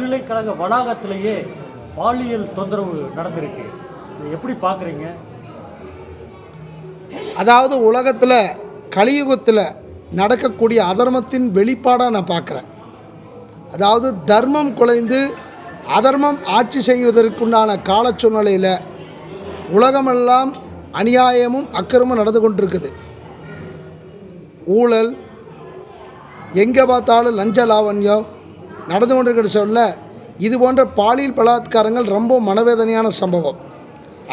பல்கலைக்கழக வளாகத்திலேயே பாலியல் தொந்தரவு நடந்திருக்கு. எப்படி பார்க்குறீங்க? அதாவது உலகத்தில் கலியுகத்தில் நடக்கக்கூடிய அதர்மத்தின் வெளிப்பாடாக நான் பார்க்குறேன். அதாவது தர்மம் குலைந்து அதர்மம் ஆட்சி செய்வதற்குண்டான கால சூழ்நிலையில் உலகமெல்லாம் அநியாயமும் அக்கிரமும் நடந்து கொண்டிருக்குது. ஊழல் எங்கே பார்த்தாலும் லஞ்ச லாவண்யம் நடந்து கொண்டிருக்கிற சொல்ல இது போன்ற பாலியல் பலாத்காரங்கள் ரொம்ப மனவேதனையான சம்பவம்.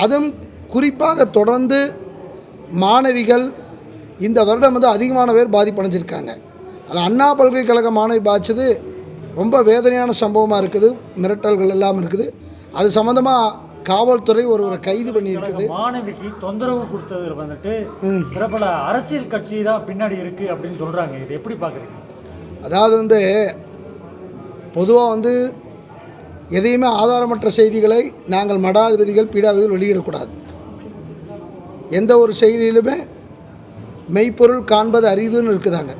அதுவும் குறிப்பாக தொடர்ந்து மாணவிகள் இந்த வருடம் வந்து அதிகமான பேர் பாதிப்படைஞ்சிருக்காங்க. அதில் அண்ணா பல்கலைக்கழக மாணவி பாய்ச்சது ரொம்ப வேதனையான சம்பவமாக இருக்குது மிரட்டல்கள் எல்லாம் இருக்குது. அது சம்மந்தமாக காவல்துறை ஒருவரை கைது பண்ணியிருக்குது. மாணவிக்கு தொந்தரவு கொடுத்தது வந்துட்டு. பிரபல அரசியல் கட்சி தான் பின்னாடி இருக்கு அப்படின்னு சொல்றாங்க. இது எப்படி பார்க்குறீங்க அதாவது வந்து பொதுவாக வந்து எதையுமே ஆதாரமற்ற செய்திகளை நாங்கள் மடாதிபதிகள் பீடாதிபதிகள் வெளியிடக்கூடாது. எந்த ஒரு செய்தியிலுமே மெய்ப்பொருள் காண்பது அரிதுன்னு இருக்குதாங்க.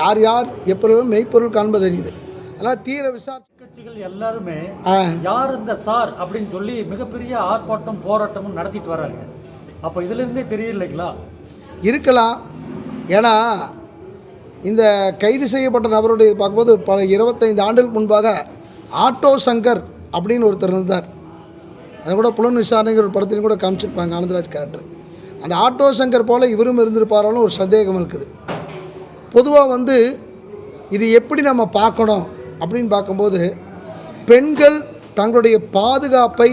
யார் யார் எப்பொழுதும் மெய்ப்பொருள் காண்பது அரிது. அதனால் தீர விசாரி கட்சிகள் எல்லாருமே யார் இந்த சார் அப்படின்னு சொல்லி மிகப்பெரிய ஆர்ப்பாட்டம் போராட்டமும் நடத்திட்டு வர்றாங்க அப்போ இதுல இருந்தே தெரியலைங்களா? இருக்கலாம். ஏன்னா இந்த கைது செய்யப்பட்ட நபருடைய பார்க்கும்போது பல இருபத்தைந்து ஆண்டுகளுக்கு முன்பாக ஆட்டோ சங்கர் அப்படின்னு ஒருத்தர் இருந்தார். அது கூட புலன் விசாரணைங்கிற ஒரு படத்திலையும் கூட காமிச்சிருப்பாங்க ஆனந்தராஜ் கேரக்டர் அந்த ஆட்டோ சங்கர் போல் இவரும் இருந்திருப்பாரோன்னு ஒரு சந்தேகம் இருக்குது. பொதுவாக வந்து இது எப்படி நம்ம பார்க்கணும் அப்படின்னு பார்க்கும்போது பெண்கள் தங்களுடைய பாதுகாப்பை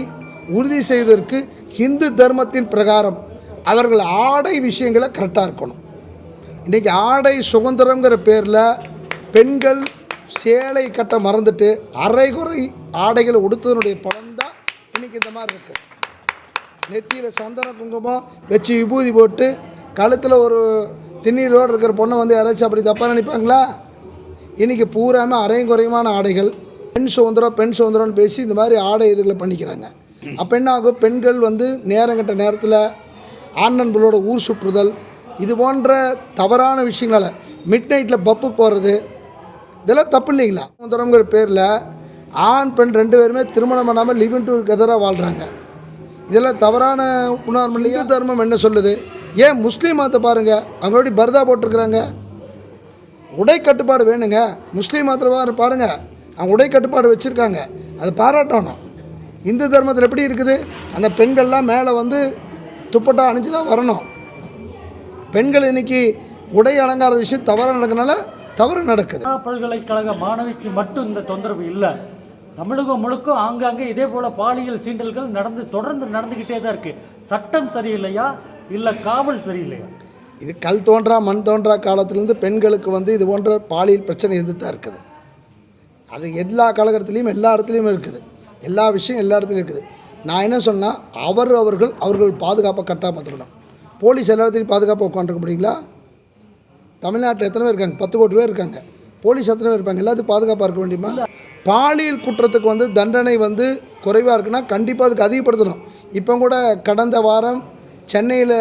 உறுதி செய்வதற்கு ஹிந்து தர்மத்தின் பிரகாரம் அவர்கள் ஆடை விஷயங்களை கரெக்டாக இருக்கணும். இன்றைக்கி ஆடை சுதந்திரங்கிற பேரில் பெண்கள் சேலை கட்ட மறந்துட்டு அரைகுறை ஆடைகளை உடுத்ததனுடைய பலன் தான் இன்றைக்கி இந்த மாதிரி இருக்குது நெத்தியில் சந்தன குங்குமம் வச்சு விபூதி போட்டு கழுத்தில் ஒரு திண்ணீரோடு இருக்கிற பொண்ணை வந்து யாராச்சும் அப்படி தப்பாக நினைப்பாங்களா? இன்றைக்கி பூராமே அரையும் குறையுமான ஆடைகள். பெண் சுதந்திரம் பெண் சுதந்திரம்னு பேசி இந்த மாதிரி ஆடை இதுகளை பண்ணிக்கிறாங்க. அப்போ என்ன ஆகும்? பெண்கள் வந்து நேரங்கட்ட நேரத்தில் ஆண் நண்பர்களோட ஊர் சுற்றுதல் இது போன்ற தவறான விஷயங்களை மிட் நைட்டில் பப்பு போகிறது இதெல்லாம் தப்பு இல்லைங்களா? சுதந்திரங்கிற பேரில் ஆண் பெண் ரெண்டு பேருமே திருமணம் பண்ணாமல் லிவிங் இன் டூ கெதராக வாழ்கிறாங்க இதெல்லாம் தவறான உணர்வு இல்லையா? தர்மம் என்ன சொல்லுது? ஏன் முஸ்லீம் மதத்தை பாருங்கள் அவங்களோட பர்தா போட்டிருக்கிறாங்க? உடை கட்டுப்பாடு வேணுங்க. முஸ்லீம் மதத்தில் பாருங்கள் அவங்க உடை கட்டுப்பாடு வச்சுருக்காங்க. அது பாராட்டணும். இந்து தர்மத்தில் எப்படி இருக்குது? அந்த பெண்கள்லாம் மேலே வந்து துப்பட்டா அணிஞ்சு தான் வரணும். பெண்கள் இன்னைக்கு உடை அலங்கார விஷயம் தவறாக நடக்கனால தவறு நடக்குது. பல்கலைக்கழக மாணவிக்கு மட்டும் இந்த தொந்தரவு இல்லை. தமிழகம் முழுக்க ஆங்காங்கே இதே போல பாலியல் சீண்டல்கள் நடந்து தொடர்ந்து நடந்துக்கிட்டே தான் இருக்கு. சட்டம் சரியில்லையா? இல்லை காவல் சரியில்லையா? இது கல் தோன்றா மண் தோன்றா காலத்திலேருந்து பெண்களுக்கு வந்து இது போன்ற பாலியல் பிரச்சனை இருந்துட்டு தான் இருக்குது. அது எல்லா காலகட்டத்திலையும் எல்லா இடத்துலையும் இருக்குது. எல்லா விஷயம் எல்லா இடத்துலையும் இருக்குது. நான் என்ன சொன்னால் அவர் அவர்கள் அவர்கள் பாதுகாப்பை கரெக்டாக பார்த்துக்கணும் போலீஸ் எல்லா இடத்துலையும் பாதுகாப்பாக உட்காந்துருக்க முடியுங்களா? தமிழ்நாட்டில் எத்தனை பேர் இருக்காங்க? பத்து கோடி பேர் இருக்காங்க. போலீஸ் எத்தனை பேர் இருப்பாங்க? எல்லாத்துக்கும் பாதுகாப்பாக இருக்க வேண்டியமா பாலியல் குற்றத்துக்கு வந்து தண்டனை வந்து குறைவாக இருக்குன்னா கண்டிப்பாக அதுக்கு அதிகப்படுத்தணும். இப்போ கூட கடந்த வாரம் சென்னையில்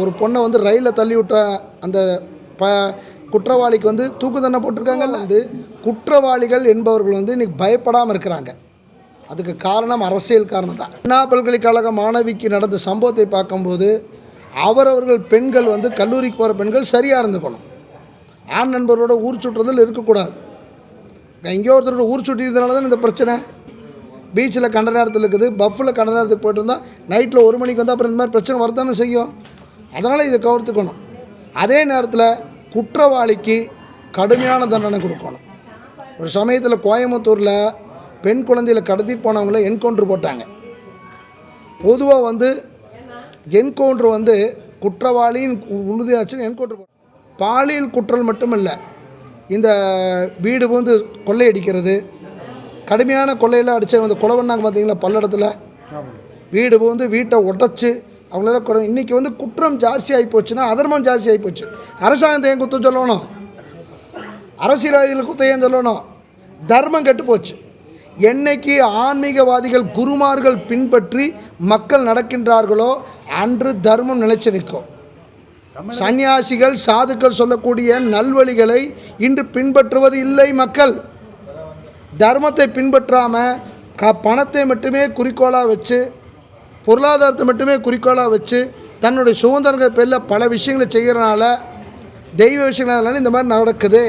ஒரு பொண்ணை வந்து ரயிலில் தள்ளி விட்ட அந்த ப குற்றவாளிக்கு வந்து தூக்கு தண்டனை போட்டிருக்காங்கல்ல? வந்து குற்றவாளிகள் என்பவர்கள் வந்து இன்றைக்கி பயப்படாமல் இருக்கிறாங்க. அதுக்கு காரணம் அரசியல் காரணம் தான் அண்ணா பல்கலைக்கழக மாணவிக்கு நடந்த சம்பவத்தை பார்க்கும்போது அவரவர்கள் பெண்கள் வந்து கல்லூரிக்கு போகிற பெண்கள் சரியாக இருந்துக்கணும். ஆண் நண்பரோட ஊர் சுற்றுறதில் இருக்கக்கூடாது. எங்கேயோ ஒருத்தரோட ஊர் சுற்றியதுனால தான் இந்த பிரச்சனை. பீச்சில் கண்ட நேரத்தில் இருக்குது பஃப்பில் கண்ட நேரத்துக்கு போயிட்டு இருந்தால் நைட்டில் ஒரு மணிக்கு வந்தால் அப்புறம் இந்த மாதிரி பிரச்சனை வரதானே செய்யும். அதனால் இதை கவர்த்துக்கணும் அதே நேரத்தில் குற்றவாளிக்கு கடுமையான தண்டனை கொடுக்கணும். ஒரு சமயத்தில் கோயம்புத்தூரில் பெண் குழந்தையில கடத்திட்டு போனவங்கள என்கவுண்டர் போட்டாங்க. பொதுவாக வந்து என்கவுண்டர் வந்து குற்றவாளியின் உறுதியாச்சுன்னு என்கவுண்டர் பாலியல் குற்றல் மட்டுமல்ல இந்த வீடு வந்து கொள்ளையடிக்கிறது கடுமையான கொள்ளையெல்லாம் அடித்த அந்த கொலை பண்ணாங்க பார்த்தீங்களா பல்லடத்தில் வீடு வந்து வீட்டை உடச்சி அவங்களால குறை இன்றைக்கி வந்து குற்றம் ஜாஸ்தி ஆகி போச்சுன்னா அதர்மம் ஜாஸ்தி ஆகி போச்சு. அரசாங்கத்தை ஏன் குத்த சொல்லணும்? அரசியல்வாதிகள் குத்த ஏன் சொல்லணும்? தர்மம் கெட்டு போச்சு. என்னைக்கு ஆன்மீகவாதிகள் குருமார்கள் பின்பற்றி மக்கள் நடக்கின்றார்களோ அன்று தர்மம் நிலைச்சு நிற்கும். சன்னியாசிகள் சாதுக்கள் சொல்லக்கூடிய நல்வழிகளை இன்று பின்பற்றுவது இல்லை மக்கள். தர்மத்தை பின்பற்றாமல் க பணத்தை மட்டுமே குறிக்கோளாக வச்சு பொருளாதாரத்தை மட்டுமே குறிக்கோளாக வச்சு தன்னுடைய சுதந்திரங்கள் பேரில் பல விஷயங்களை செய்கிறனால தெய்வ விஷயங்களால இந்த மாதிரி நடக்குது.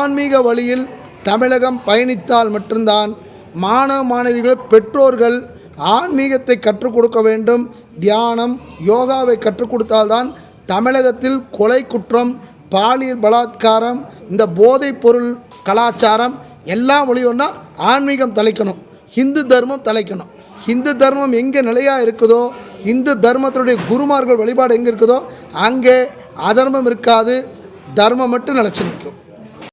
ஆன்மீக வழியில் தமிழகம் பயணித்தால் மட்டும்தான் மாணவ மாணவிகள் பெற்றோர்கள் ஆன்மீகத்தை கற்றுக் கொடுக்க வேண்டும். தியானம் யோகாவை கற்றுக் கொடுத்தால்தான் தமிழகத்தில் கொலை குற்றம் பாலியல் பலாத்காரம் இந்த போதைப் பொருள் கலாச்சாரம் எல்லாம் ஒளியோன்னா ஆன்மீகம் தலைக்கணும் ஹிந்து தர்மம் தலைக்கணும் ஹிந்து தர்மம் எங்கே நிலையாக இருக்குதோ இந்து தர்மத்தினுடைய குருமார்கள் வழிபாடு எங்கே இருக்குதோ அங்கே அதர்மம் இருக்காது. தர்மம் மட்டும் நிலச்சி நிற்கும்.